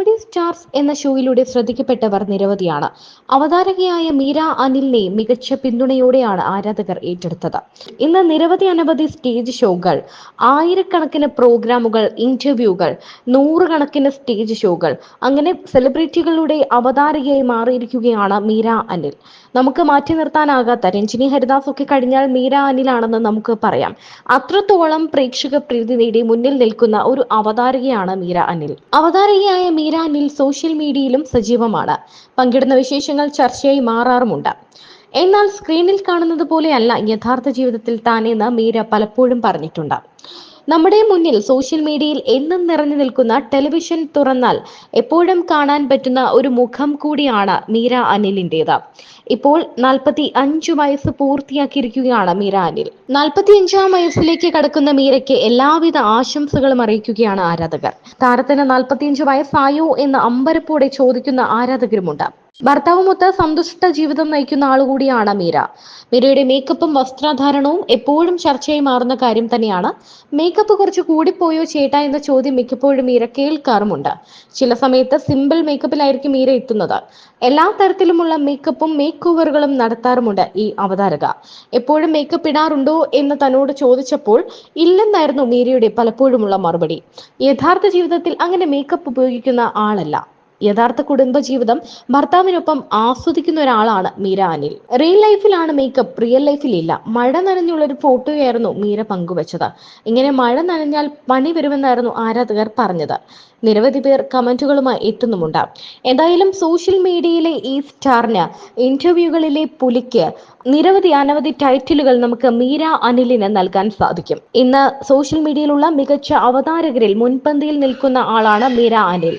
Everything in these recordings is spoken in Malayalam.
കോമഡി സ്റ്റാർസ് എന്ന ഷോയിലൂടെ ശ്രദ്ധിക്കപ്പെട്ടവർ നിരവധിയാണ്. അവതാരകയായ മീര അനിലിനെ മികച്ച പിന്തുണയോടെയാണ് ആരാധകർ ഏറ്റെടുത്തത്. ഇന്ന് നിരവധി അനവധി സ്റ്റേജ് ഷോകൾ ആയിരക്കണക്കിന് പ്രോഗ്രാമുകൾ ഇന്റർവ്യൂകൾ നൂറുകണക്കിന് സ്റ്റേജ് ഷോകൾ അങ്ങനെ സെലിബ്രിറ്റികളുടെ അവതാരകയായി മാറിയിരിക്കുകയാണ് മീര അനിൽ. നമുക്ക് മാറ്റി നിർത്താനാകാത്ത രഞ്ജിനി ഹരിദാസ് ഒക്കെ കഴിഞ്ഞാൽ മീര അനിലാണെന്ന് നമുക്ക് പറയാം. അത്രത്തോളം പ്രേക്ഷക പ്രീതി നേടി മുന്നിൽ നിൽക്കുന്ന ഒരു അവതാരകയാണ് മീര അനിൽ. അവതാരകയായ മീര അനിൽ സോഷ്യൽ മീഡിയയിലും സജീവമാണ്. പങ്കിടുന്ന വിശേഷങ്ങൾ ചർച്ചയായി മാറാറുമുണ്ട്. എന്നാൽ സ്ക്രീനിൽ കാണുന്നത് പോലെയല്ല യഥാർത്ഥ ജീവിതത്തിൽ താനെന്ന് മീര പലപ്പോഴും പറഞ്ഞിട്ടുണ്ട്. നമ്മുടെ മുന്നിൽ സോഷ്യൽ മീഡിയയിൽ എന്നും നിറഞ്ഞു നിൽക്കുന്ന ടെലിവിഷൻ തുറന്നാൽ എപ്പോഴും കാണാൻ പറ്റുന്ന ഒരു മുഖം കൂടിയാണ് മീര അനിലിന്റെത്. ഇപ്പോൾ നാൽപ്പത്തി അഞ്ചു വയസ്സ് പൂർത്തിയാക്കിയിരിക്കുകയാണ് മീര അനിൽ. നാൽപ്പത്തി അഞ്ചാം വയസ്സിലേക്ക് കടക്കുന്ന മീരയ്ക്ക് എല്ലാവിധ ആശംസകളും അറിയിക്കുകയാണ് ആരാധകർ. താരത്തിന് നാൽപ്പത്തിയഞ്ച് വയസ്സായോ എന്ന് അമ്പരപ്പോടെ ചോദിക്കുന്ന ആരാധകരുമുണ്ട്. ഭർത്താവുമൊത്ത് സന്തുഷ്ട ജീവിതം നയിക്കുന്ന ആളുകൂടിയാണ് മീര. മീരയുടെ മേക്കപ്പും വസ്ത്രധാരണവും എപ്പോഴും ചർച്ചയായി മാറുന്ന കാര്യം തന്നെയാണ്. മേക്കപ്പ് കുറച്ച് കൂടിപ്പോയോ ചേട്ടാ എന്ന ചോദ്യം മിക്കപ്പോഴും മീര കേൾക്കാറുമുണ്ട്. ചില സമയത്ത് സിമ്പിൾ മേക്കപ്പിലായിരിക്കും മീര എത്തുന്നത്. എല്ലാ തരത്തിലുമുള്ള മേക്കപ്പും മേക്ക് ഓവറുകളും നടത്താറുമുണ്ട് ഈ അവതാരക. എപ്പോഴും മേക്കപ്പ് ഇടാറുണ്ടോ എന്ന് തന്നോട് ചോദിച്ചപ്പോൾ ഇല്ലെന്നായിരുന്നു മീരയുടെ പലപ്പോഴുമുള്ള മറുപടി. യഥാർത്ഥ ജീവിതത്തിൽ അങ്ങനെ മേക്കപ്പ് ഉപയോഗിക്കുന്ന ആളല്ല. യഥാർത്ഥ കുടുംബ ജീവിതം ഭർത്താവിനൊപ്പം ആസ്വദിക്കുന്ന ഒരാളാണ് മീര അനിൽ. റിയൽ ലൈഫിലാണ് മേക്കപ്പ് റിയൽ ലൈഫിൽ ഇല്ല. മഴ നനഞ്ഞുള്ള ഒരു ഫോട്ടോയായിരുന്നു മീര പങ്കുവച്ചത്. ഇങ്ങനെ മഴ നനഞ്ഞാൽ പണി വരുമെന്നായിരുന്നു ആരാധകർ പറഞ്ഞത്. നിരവധി പേർ കമന്റുകളുമായി എത്തുന്നുമുണ്ട്. എന്തായാലും സോഷ്യൽ മീഡിയയിലെ ഈ സ്റ്റാറിന് ഇന്റർവ്യൂകളിലെ പുലിക്ക് നിരവധി അനവധി ടൈറ്റിലുകൾ നമുക്ക് മീര അനിലിന് നൽകാൻ സാധിക്കും. ഇന്ന് സോഷ്യൽ മീഡിയയിലുള്ള മികച്ച അവതാരകരിൽ മുൻപന്തിയിൽ നിൽക്കുന്ന ആളാണ് മീര അനിൽ.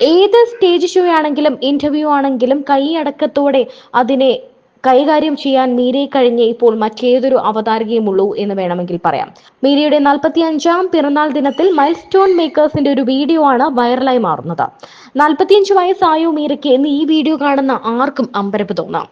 ഏത് സ്റ്റേജ് ഷോ ആണെങ്കിലും ഇന്റർവ്യൂ ആണെങ്കിലും കൈയടക്കത്തോടെ അതിനെ കൈകാര്യം ചെയ്യാൻ മീരയെ കഴിഞ്ഞ് ഇപ്പോൾ മറ്റേതൊരു അവതാരകയും ഉള്ളൂ എന്ന് വേണമെങ്കിൽ പറയാം. മീരയുടെ നാൽപ്പത്തി അഞ്ചാം പിറന്നാൾ ദിനത്തിൽ മൈൽ സ്റ്റോൺ മേക്കേഴ്സിന്റെ ഒരു വീഡിയോ ആണ് വൈറലായി മാറുന്നത്. നാൽപ്പത്തിയഞ്ച് വയസ്സായോ മീരയ്ക്ക് എന്ന് ഈ വീഡിയോ കാണുന്ന ആർക്കും അമ്പരപ്പ് തോന്നാം.